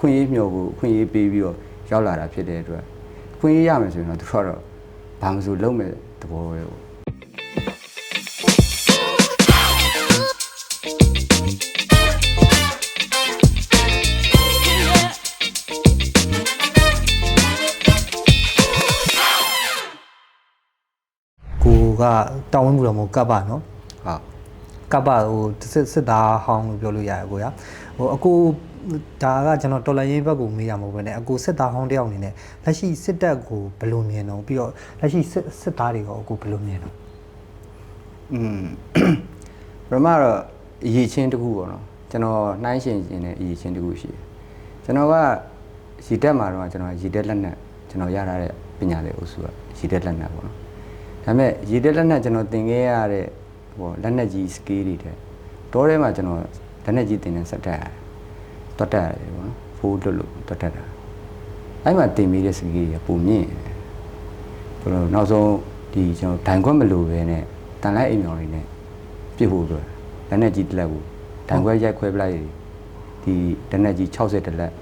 ခွင့်အရေးမျှော်ဖို့အခွင့်အရေးပေးပြီးတော့ရောက်လာတာဖြစ်တဲ့အတွက်အခွင့်အရေးရမယ်ဆိုရင်တော့သူတို့ကတော့ဘာမှမဆိုလုံးမဲ့သဘောပဲပေါ့ကိုကတောင်းဝင်းမှုတော့မဟုတ်ကပ်ပါနော်ဟုတ်ကပ်ပါဟိုစစ်စစ်သားဟောင်းလို့ပြောလို့ရတယ်ကိုရဟိုအကို ဒါကကျွန်တော်တော်လိုင်းရေးဘက်ကိုမေးရမှာပဲねအကိုစစ်သားဟောင်းတယောက်အနေနဲ့လက်ရှိစစ်တပ်ကိုဘယ်လိုမြင်တော့ပြီးတော့လက်ရှိစစ်စစ်သားတွေကိုအကိုဘယ်လိုမြင်တော့ อืม ပထမတော့အရေးချင်းတစ်ခုပေါ့နော်ကျွန်တော်နှိုင်းရှင်ခြင်းနဲ့အရေးချင်းတစ်ခုရှိတယ်ကျွန်တော်ကရည်တက်မှာတော့ကျွန်တော်ရည်တက်လက်နဲ့ကျွန်တော်ရထားတဲ့ပညာလေးအုပ်စုကရည်တက်လက်နဲ့ပေါ့နော်ဒါပေမဲ့ရည်တက်လက်နဲ့ကျွန်တော်သင်ခဲ့ရတဲ့ဟိုလက်နဲ့ကြီး skill တွေတဲ့တောထဲမှာကျွန်တော်လက်နဲ့ကြီးသင်တဲ့စက်တက်တွ တ်တက်ရတယ်ပေါ့နော်ဖိုးလွတ်လို့တွတ်တက်တာအဲ့မှာသင်မိတဲ့ skill တွေကပုံမြင့်တယ်ဘယ်လိုနောက်ဆုံးဒီကျွန်တော်ဒိုင်ခွက်မလို့ပဲနဲ့တန်လိုက်အိမ်မြောင်လေးနဲ့ပြစ်ဖို့အတွက်လက်နဲ့ကြီးတစ်လက်ကိုဒိုင်ခွက်ရိုက်ခွဲပလိုက်ဒီလက်နဲ့ကြီး60တလက်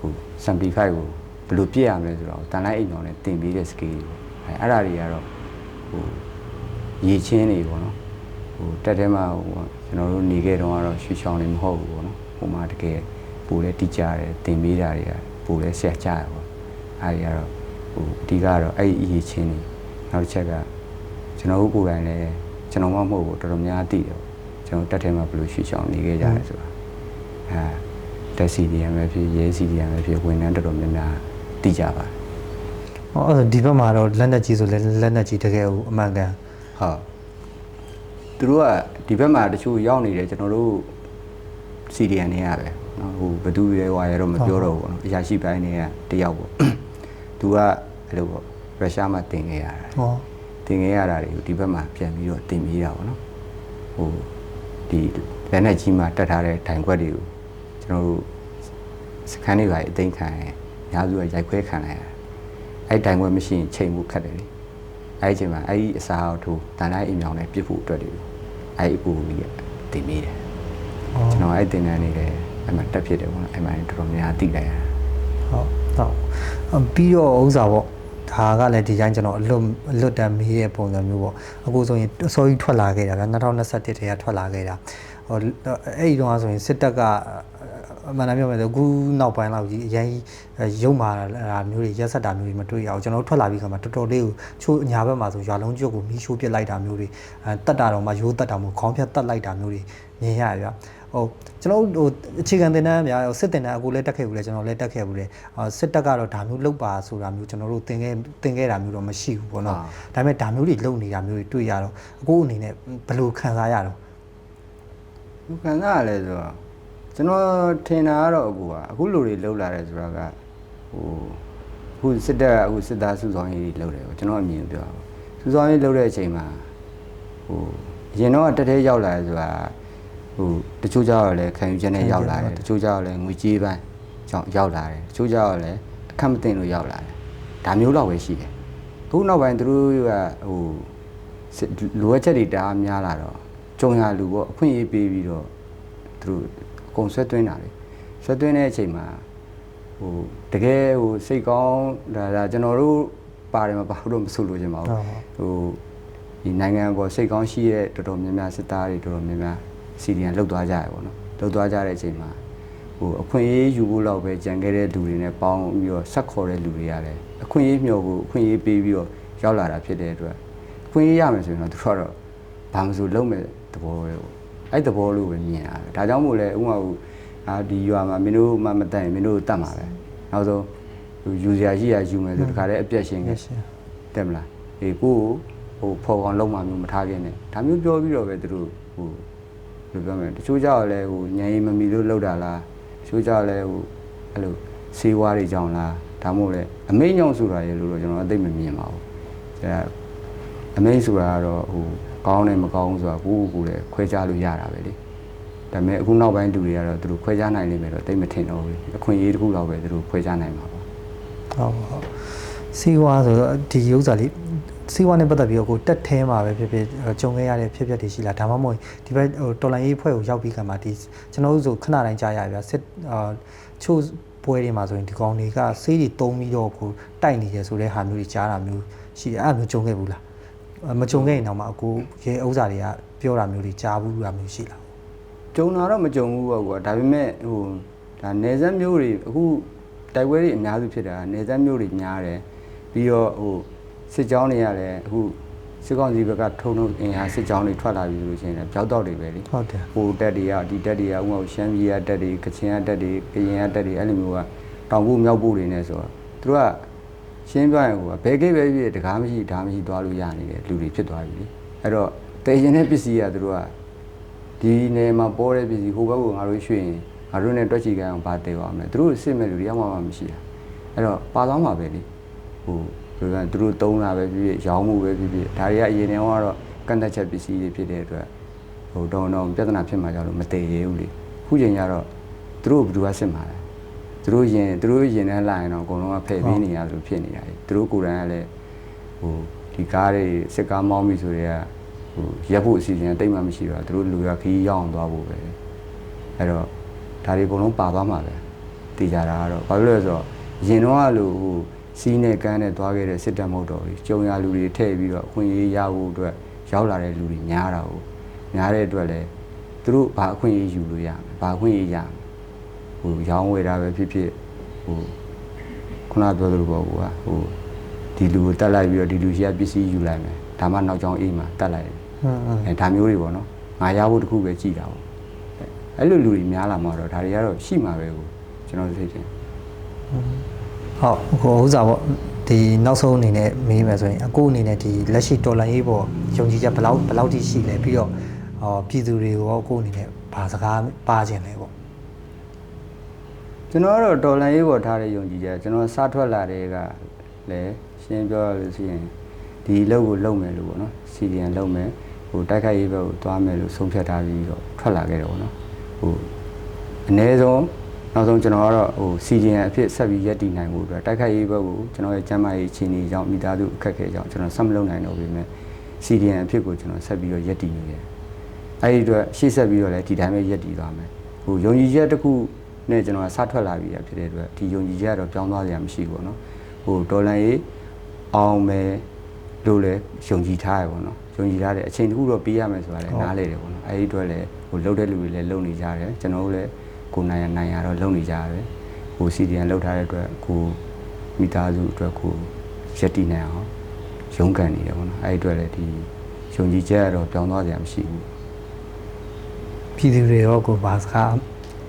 ကို75ကိုဘယ်လိုပြစ်ရမလဲဆိုတော့တန်လိုက်အိမ်မြောင်နဲ့တင်ပြီးတဲ့ skill တွေပေါ့အဲအဲ့ဒါတွေကတော့ဟိုရေချင်းတွေပေါ့နော်ဟိုတက်ထဲမှာဟိုကျွန်တော်တို့နေခဲ့တော့ကတော့ရွှေချောင်းတွေမဟုတ်ဘူးပေါ့နော်ဟိုမှာတကယ် ပူလဲတိကျတယ်တင်ပေးတာတွေကပူလဲဆရာကြရပေါ့အဲ့ဒီကတော့ဟိုအဓိကကတော့အဲ့ဒီအရေးချင်းနေနောက်တစ်ချက်ကကျွန်တော်တို့ကိုယ်တိုင်လည်းကျွန်တော်မှမဟုတ်ဘူးတော်တော်များသိတယ်ပေါ့ကျွန်တော်တက်ထဲမှာဘယ်လိုရှေ့ချောင်းနေခဲ့ကြလဲဆိုတာအဲတက်စီဒီယမ်ပဲဖြစ်ရဲစီဒီယမ်ပဲဖြစ်ဝန်ထမ်းတော်တော်များများသိကြပါတယ်ဟောအဲ့ဒါဒီဘက်မှာတော့လက်နက်ကြီးဆိုလဲလက်နက်ကြီးတကယ်ဟိုအမှန်ကန်ဟုတ်သူတို့ကဒီဘက်မှာတချို့ရောက်နေတယ်ကျွန်တော်တို့စီဒီယမ် နော်ဟိုဘသူရဲကွာရဲတော့မပြောတော့ဘူးပေါ့နော်အရာရှိပိုင်းနေကတယောက်ပေါ့သူကအဲ့လိုပေါ့ရုရှားမှာတင်ခဲ့ရတာဟောတင်ခဲ့ရတာတွေကိုဒီဘက်မှာပြန်ပြီးတော့တင်ပြီးတာပေါ့နော်ဟိုဒီလက်နဲ့ကြီးမှာတက်ထားတဲ့ဒိုင်ခွက်တွေကိုကျွန်တော်တို့စခန်းတွေပါအသိခံရများစုကရိုက်ခွဲခံလိုက်ရတာအဲ့ဒိုင်ခွက်မရှိရင်ချိန်မှုခက်တယ်လေအဲ့ဒီချိန်မှာအဲ့ဒီအစာအောက်ထိုးတန်တိုင်းအိမ်မြောင်နဲ့ပြစ်ဖို့အတွက်တွေအဲ့ဒီအပူကြီးကတင်မိတယ်ကျွန်တော်အဲ့တင်တန်းနေတယ် အဲ့မှာတက်ဖြစ်တယ်ပေါ့နော်အဲ့မှာတော်တော်များသိလိုက်ရတာဟုတ်တော့အပြီးတော့ဥစ္စာပေါ့ဒါကလည်းဒီတိုင်းကျွန်တော်အလွတ်အလွတ်တမ်းမေးတဲ့ပုံစံမျိုးပေါ့အခုဆိုရင်အစောကြီးထွက်လာခဲ့တာဗျ2021တည်းကထွက်လာခဲ့တာဟိုအဲ့ဒီတော့ဆိုရင်စစ်တပ်ကအမှန်တမ်းပြောမယ်ဆိုအခုနောက်ပိုင်းလောက်ကြီးအရင်ရုံမာတာမျိုးတွေရက်ဆက်တာမျိုးတွေမတွေ့ရအောင်ကျွန်တော်တို့ထွက်လာပြီးခါမှာတော်တော်လေးကိုချိုးညာဘက်မှာဆိုရွာလုံးကျွတ်ကိုမီးရှိုးပစ်လိုက်တာမျိုးတွေအဲတက်တာတော့မှရိုးတက်တာမျိုးခေါင်းဖြတ်တက်လိုက်တာမျိုးတွေမြင်ရရဗျာ ဟိုကျွန်တော်တို့ဟိုအခြေခံတင်တန်းများဟိုစစ်တင်တန်းအကူလည်းတက်ခဲ့ဘူးလေကျွန်တော်လည်းတက်ခဲ့ဘူးလေအာစစ်တက်ကတော့ဒါမျိုးလောက်ပါဆိုတာမျိုးကျွန်တော်တို့တင်ခဲ့တင်ခဲ့တာမျိုးတော့မရှိဘူးပေါ့နော်ဒါပေမဲ့ဒါမျိုးတွေလုံနေတာမျိုးတွေတွေ့ရတော့အကူအနေနဲ့ဘယ်လိုခံစားရတော့ဘယ်ခံစားရလဲဆိုတော့ကျွန်တော်ထင်တာကတော့အခုကအခုလူတွေလှုပ်လာတယ်ဆိုတော့ကဟိုအခုစစ်တပ်ကအခုစစ်သားစုဆောင်ရေးတွေလှုပ်တယ်ပေါ့ကျွန်တော်အမြင်ပြောတာပေါ့စုဆောင်ရေးလှုပ်တဲ့အချိန်မှာဟိုအရင်တော့တက်သေးရောက်လာတယ်ဆိုတာ ဟိုတချို့ကြောက်ရလဲခံယူချက်နဲ့ရောက်လာတယ်တချို့ကြောက်ရလဲငွေကြေးပိုင်းကြောင့်ရောက်လာတယ်တချို့ကြောက်ရလဲအခက်မသိလို့ရောက်လာတယ်ဒါမျိုးတော့ပဲရှိတယ်အခုနောက်ပိုင်းသူတို့ကဟိုစစ်လိုအပ်ချက်တွေတအားများလာတော့ကြုံရလူပေါ့အခွင့်အရေးပေးပြီးတော့သူတို့အကုန်ဆွဲသွင်းတာလေဆွဲသွင်းတဲ့အချိန်မှာဟိုတကယ်ဟိုစိတ်ကောင်းဒါဒါကျွန်တော်တို့ပါတယ်မပါဘူးတော့မဆိုလို့ချင်ပါဘူးဟိုဒီနိုင်ငံပေါ်စိတ်ကောင်းရှိတဲ့တော်တော်များများစစ်သားတွေတော်တော်များများ စီဒီယန်လှုပ်သွားကြရပေါ့နော်လှုပ်သွားကြတဲ့အချိန်မှာဟိုအခွင့်အရေးယူဖို့လောက်ပဲကြံခဲ့တဲ့လူတွေနဲ့ပေါင်းပြီးတော့ဆက်ခေါ်တဲ့လူတွေရတယ်အခွင့်အရေးမျှော်ဖို့အခွင့်အရေးပေးပြီးတော့ရောက်လာတာဖြစ်တဲ့အတွက်အခွင့်အရေးရမယ်ဆိုရင်တော့သူတို့ကတော့ဘာမှမဆိုလုံးမဲ့သဘောပဲပေါ့အဲ့သဘောလို့ပဲမြင်ရတယ်ဒါကြောင့်မို့လဲဥမာဟိုအာဒီရွာမှာမင်းတို့မှမတတ်ရင်မင်းတို့တတ်မှာပဲနောက်ဆုံးဟိုယူစရာရှိရယူမယ်ဆိုတခါတည်းအပြက်ရှင်ခဲ့တက်မလားအေးကိုဟိုဖော်ကောင်လုံးမှမျိုးမထားခင်နဲ့ဒါမျိုးပြောပြီးတော့ပဲသူတို့ဟို ဘယ်လိုပြောမလဲတချို့ကြောက်လဲဟိုညံရင်မမီလို့လောက်တာလားတချို့ကြောက်လဲဟိုအဲ့လိုဆေးဝါးတွေကြောင့်လားဒါမှမဟုတ်လဲအမိန်ညောင်ဆိုတာရေလို့တော့ကျွန်တော်အသိမမြင်ပါဘူးအဲအမိတ်ဆိုတာကတော့ဟိုကောင်းတယ်မကောင်းဘူးဆိုတာကိုယ့်ကိုယ်ကိုယ်လည်းခွဲခြားလို့ရတာပဲလေဒါပေမဲ့အခုနောက်ပိုင်းလူတွေကတော့သူတို့ခွဲခြားနိုင်လိမ့်မယ်တော့တိတ်မထင်တော့ဘူးလေအခွင့်အရေးတစ်ခုလောက်ပဲသူတို့ခွဲခြားနိုင်မှာပါဟုတ်ဟုတ်စီဝါဆိုတော့ဒီဥစ္စာလေး စီဝါနဲ့ပတ်သက်ပြီးတော့ကိုတက်ထဲမှာပဲဖြစ်ဖြစ်ကြုံခဲ့ရတဲ့ဖြစ်ပျက်တွေရှိလားဒါမှမဟုတ်ဒီဘက်ဟိုတော်လိုင်းရေးဖွဲ့ကိုရောက်ပြီးခါမှာဒီကျွန်တော်တို့ဆိုခဏတိုင်းကြားရဗျာစစ်အာချို့ဘပွဲတွေမှာဆိုရင်ဒီကောင်တွေကဆေးတွေတုံးပြီးတော့ကိုတိုက်နေတယ်ဆိုတဲ့ဟာမျိုးတွေကြားတာမျိုးရှိတယ်အဲ့ဒါမျိုးကြုံခဲ့ဘူးလားအဲမကြုံခဲ့ရင်တော့မှအကိုရဲဥစ္စာတွေကပြောတာမျိုးတွေကြားဘူးတာမျိုးရှိလားကြုံတာတော့မကြုံဘူးပေါ့ကွာဒါပေမဲ့ဟိုဒါနေဆက်မျိုးတွေအခုတိုက်ပွဲတွေအများစုဖြစ်တာနေဆက်မျိုးတွေများတယ်ပြီးတော့ဟို စစ်ကြောင်းတွေကလည်းအခုစစ်ကောင်စီဘက်ကထုံထုံအင်အားစစ်ကြောင်းတွေထွက်လာပြီဆိုလို့ရှိရင်လည်းကြောက်တော့တွေပဲလေဟုတ်တယ်ဟိုတက်တွေကဒီတက်တွေကဥပမာရှမ်းပြည်ကတက်တွေကချင်ကတက်တွေကရင်ကတက်တွေအဲ့လိုမျိုးကတောင်ဖို့မြောက်ဖို့တွေနဲ့ဆိုတော့သူတို့ကရှင်းပြရင်ဟိုကဘယ်ကိပဲဖြစ်တကားမရှိဓာမရှိသွားလို့ရနေတဲ့လူတွေဖြစ်သွားပြီလေအဲ့တော့တည်ရင်တဲ့ပစ္စည်းကသူတို့ကဒီနေမှာပေါ်တဲ့ပစ္စည်းဟိုဘက်ကငါတို့ရွှေ့ရင်ငါတို့နဲ့တွက်ချီကအောင်ဗာတည်ပါမယ်သူတို့စစ်မဲ့လူတွေရောက်မှမှမရှိတာအဲ့တော့ပါသွားမှာပဲလေဟို ဘယ်ကသူတို့တုံးတာပဲဖြစ်ဖြစ်ရောင်းမှုပဲဖြစ်ဖြစ်ဒါတွေကအရင်တည်းကတော့ကန့်သက်ချက်ပစ္စည်းတွေဖြစ်တဲ့အတွက်ဟိုတော့တော့ပြဿနာဖြစ်မှာကြောင့်လို့မတည်ရဘူးလေခုချိန်ကျတော့သူတို့ဘယ်သူကစစ်မှာလဲသူတို့ရင်သူတို့ရင်ထဲလာရင်တော့အကုန်လုံးကဖယ်ပေးနေရလို့ဖြစ်နေတာလေသူတို့ကိုယ်တိုင်ကလည်းဟိုဒီကားတွေစစ်ကားမောင်းပြီဆိုတော့ဟိုရက်ဖို့အစီအစဉ်တိတ်မှမရှိတော့သူတို့လူရခီးရောက်အောင်သွားဖို့ပဲအဲ့တော့ဒါတွေအကုန်လုံးပါသွားမှာပဲတည်ကြတာကတော့ဘာလို့လဲဆိုတော့ရင်တော့ကလို့ဟို စီးနဲ့ကန်းနဲ့သွားခဲ့တဲ့စစ်တပ်မဟုတ်တော့ဘူးကြုံရလူတွေထည့်ပြီးတော့အခွင့်အရေးရဖို့အတွက်ရောက်လာတဲ့လူတွေများတာဟုတ်များတဲ့အတွက်လည်းသူတို့ဘာအခွင့်အရေးယူလို့ရမလဲဘာအခွင့်အရေးရမလဲဟိုရောင်းဝယ်တာပဲဖြစ်ဖြစ်ဟိုခုနပြောသလိုပေါ့ကွာဟိုဒီလူကိုတတ်လိုက်ပြီးတော့ဒီလူရှိကပစ္စည်းယူလိုက်မယ်ဒါမှနောက်ကြောင်အေးမှာတတ်လိုက်တယ်ဟွန်းဟွန်းအဲဒါမျိုးတွေပေါ့နော်ငါရဖို့တခုပဲကြည်တာပေါ့အဲအဲ့လိုလူတွေများလာမှာတော့ဒါတွေကတော့ရှိမှာပဲကိုကျွန်တော်သိချင် ဟုတ်ကိုဥစ္စာပေါ့ဒီနောက်ဆုံးအနေနဲ့မေးမယ်ဆိုရင်အကိုအနေနဲ့ဒီလက်ရှိတော်လိုင်းရေးပေါ်ယုံကြည်ချက်ဘယ်လောက်ဘယ်လောက်ထိရှိလဲပြီးတော့ဟောပြည်သူတွေကိုရောအကိုအနေနဲ့ဘာစကားပါခြင်းလဲပေါ့ကျွန်တော်ကတော့တော်လန်ရေးပေါ်ထားတဲ့ယုံကြည်ချက်ကျွန်တော်စားထွက်လာတဲ့ကလည်းရှင်းပြောရလို့ရှိရင်ဒီအလုပ်ကိုလုပ်မယ်လို့ပေါ့နော်စီဒီယန်လုပ်မယ်ဟိုတိုက်ခိုက်ရေးဘက်ကိုသွားမယ်လို့ဆုံးဖြတ်ထားပြီးတော့ထွက်လာခဲ့တယ်ပေါ့နော်ဟိုအ ਨੇ ဆုံး နောက်ဆုံးကျွန်တော်ကတော့ဟိုစီဒီယန်အဖြစ်ဆက်ပြီးရပ်တည်နိုင်ဖို့အတွက်တိုက်ခိုက်ရေးဘက်ကိုကျွန်တော်ရဲ့ကျန်းမာရေးအခြေအနေကြောင့်မိသားစုအခက်အခဲကြောင့်ကျွန်တော်ဆက်မလုပ်နိုင်တော့ပေမဲ့စီဒီယန်အဖြစ်ကိုကျွန်တော်ဆက်ပြီးတော့ရပ်တည်နေတယ်အဲ့ဒီအတွက်ရှေ့ဆက်ပြီးတော့လည်းဒီတိုင်းပဲရက်တည်သွားမယ်ဟိုယုံကြည်ချက်တစ်ခုနဲ့ကျွန်တော်ကစထွက်လာပြီဖြစ်တဲ့အတွက်ဒီယုံကြည်ချက်ကတော့ပြောင်းသွားစရာမရှိဘူးပေါ့နော်ဟိုဒေါ်လာရေးအောင်မယ်လို့လည်းယုံကြည်ထားရပေါ့နော်ယုံကြည်ထားတယ်အချိန်တစ်ခုတော့ပေးရမယ်ဆိုတာလည်းနားလေတယ်ပေါ့နော်အဲ့ဒီအတွက်လည်းဟိုလှုပ်တဲ့လူတွေလည်းလုံနေကြတယ်ကျွန်တော်တို့လည်း ကိုနိုင်ရနိုင်ရတော့လုံနေကြရတယ်ဟိုစီဒီယန်လှုပ်ထားတဲ့အတွက်ကိုမိသားစုအတွက်ကိုရက်တည်နိုင်အောင်ရုန်းကန်နေတယ်ပေါ့နော်အဲ့ဒီအတွက်လည်းဒီယုံကြည်ချက်ကတော့ပြောင်းသွားစရာမရှိဘူးပြည်သူတွေရောကိုဘာစကား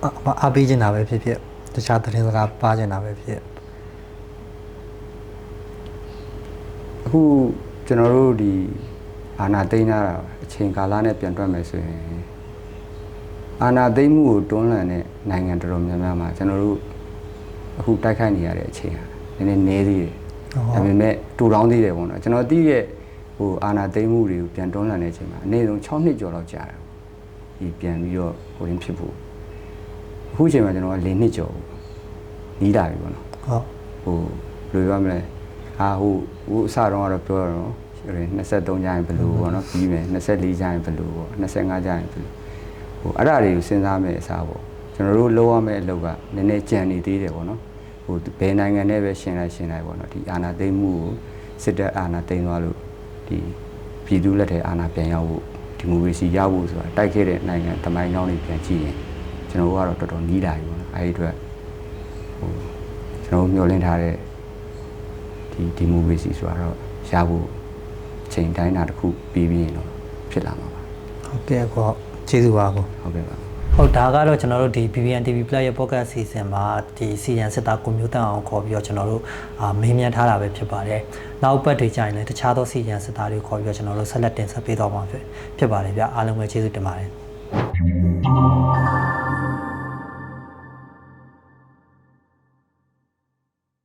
အအားပေးခြင်းတာပဲဖြစ်ဖြစ်တခြားသတင်းစကားပါခြင်းတာပဲဖြစ်ဖြစ်အခုကျွန်တော်တို့ဒီအာနာသိမ်းတာအချိန်ကာလနဲ့ပြန်တွက်မယ်ဆိုရင် အာနာသိမ်းမှုကိုတွန်းလှန်တဲ့နိုင်ငံတော်တော်များများမှာကျွန်တော်တို့အခုတိုက်ခိုက်နေရတဲ့အချိန်ဟာနည်းနည်းနည်းသေးတယ်ဒါပေမဲ့တူတောင်းသေးတယ်ပေါ့နော်ကျွန်တော်သိရဲ့ဟိုအာနာသိမ်းမှုတွေကိုပြန်တွန်းလှန်တဲ့အချိန်မှာအနည်းဆုံး6နှစ်ကျော်လောက်ကြာတယ်ဒီပြန်ပြီးတော့ဟိုရင်းဖြစ်ဖို့အခုအချိန်မှာကျွန်တော်က4နှစ်ကျော်နီးလာပြီပေါ့နော်ဟုတ်ဟိုဘယ်လိုပြောမလဲအာဟိုဟိုအစတော့ကတော့ပြောရတော့23ကျရင်ဘယ်လိုပေါ့နော်ပြီးမယ်24ကျရင်ဘယ်လိုပေါ့25ကျရင်ဘယ်လို ဟိုအဲ့ဒါတွေကိုစဉ်းစားမယ်အစားပေါ့ကျွန်တော်တို့လုပ်ရမယ့်အလုပ်ကနည်းနည်းကြံနေသေးတယ်ပေါ့နော်ဟိုဘယ်နိုင်ငံနဲ့ပဲရှင်လိုက်ရှင်လိုက်ပေါ့နော်ဒီအာဏာသိမ်းမှုကိုစစ်တပ်အာဏာသိမ်းသွားလို့ဒီပြည်သူလက်ထဲအာဏာပြန်ရောက်ဖို့ဒီမိုကရေစီရဖို့ဆိုတာတိုက်ခဲ့တဲ့နိုင်ငံတမိုင်းကြောင်းတွေပြန်ကြည့်ရင်ကျွန်တော်တို့ကတော့တော်တော်နီးလာပြီပေါ့နော်အဲ့ဒီအတွက်ဟိုကျွန်တော်တို့မျှော်လင့်ထားတဲ့ဒီဒီမိုကရေစီဆိုတာတော့ရဖို့အချိန်တိုင်းတာတစ်ခုပြီးပြီးရင်တော့ဖြစ်လာမှာပါဟုတ်ကဲ့ကော ကျေးဇူးပါကောဟုတ်ကဲ့ပါဟုတ်ဒါကတော့ကျွန်တော်တို့ဒီ BBN TV Plus ရဲ့ podcast season မှာဒီစီရန်စစ်သားကိုမျိုးတန်အောင်ခေါ်ပြီးတော့ကျွန်တော်တို့အာမေးမြန်းထားတာပဲဖြစ်ပါတယ်။နောက်ပတ်တွေကြရင်လည်းတခြားသောစီရန်စစ်သားတွေကိုခေါ်ပြီးတော့ကျွန်တော်တို့ဆက်လက်တင်ဆက်ပေးတော့မှာဖြစ်ဖြစ်ပါတယ်ဗျ။အားလုံးပဲကျေးဇူးတင်ပါတယ်။